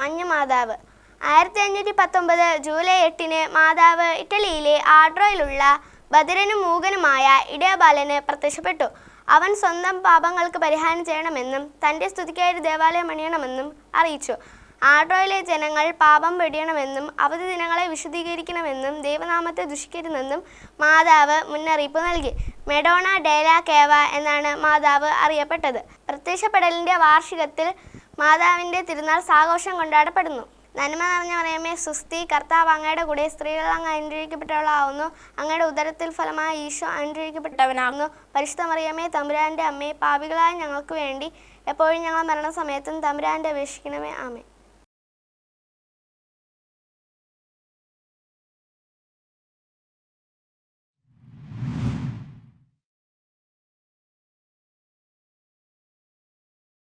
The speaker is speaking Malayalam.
മഞ്ഞ മാതാവ്. ആയിരത്തി അഞ്ഞൂറ്റി പത്തൊമ്പത് ജൂലൈ എട്ടിന് മാതാവ് ഇറ്റലിയിലെ ആഡ്രോയിലുള്ള ബദിരനും മൂകനുമായ ഇടയബാലന് പ്രത്യക്ഷപ്പെട്ടു. അവൻ സ്വന്തം പാപങ്ങൾക്ക് പരിഹാരം ചെയ്യണമെന്നും തന്റെ സ്തുതിക്കായി ദേവാലയം അണിയണമെന്നും അറിയിച്ചു. ആഡ്രോയിലെ ജനങ്ങൾ പാപം വെടിയണമെന്നും അവധി ദിനങ്ങളെ വിശദീകരിക്കണമെന്നും ദൈവനാമത്തെ ദുഷിക്കരുതെന്നും മാതാവ് മുന്നറിയിപ്പ് നൽകി. മെഡോണ ഡേല കേവ എന്നാണ് മാതാവ് അറിയപ്പെട്ടത്. പ്രത്യക്ഷപ്പെടലിന്റെ വാർഷികത്തിൽ മാതാവിന്റെ തിരുനാൾ സാഘോഷം കൊണ്ടാടപ്പെടുന്നു. നന്മ നിറഞ്ഞ പറയുമേ സുസ്തി കർത്താവ് അങ്ങയുടെ കൂടെ സ്ത്രീകൾ അങ്ങ് അനുഗ്രഹിക്കപ്പെട്ടവളാവുന്നു. അങ്ങയുടെ ഉദരത്തിൽ ഫലമായ ഈശോ അനുഗ്രഹിക്കപ്പെട്ടവനാകുന്നു. പരിശുദ്ധ മറിയമേ തമ്പുരാന്റെ അമ്മേ പാപികളായ ഞങ്ങൾക്ക് വേണ്ടി എപ്പോഴും ഞങ്ങൾ മരണസമയത്തും തമ്പുരാന്റെ അപേക്ഷിക്കണമേ. ആമേ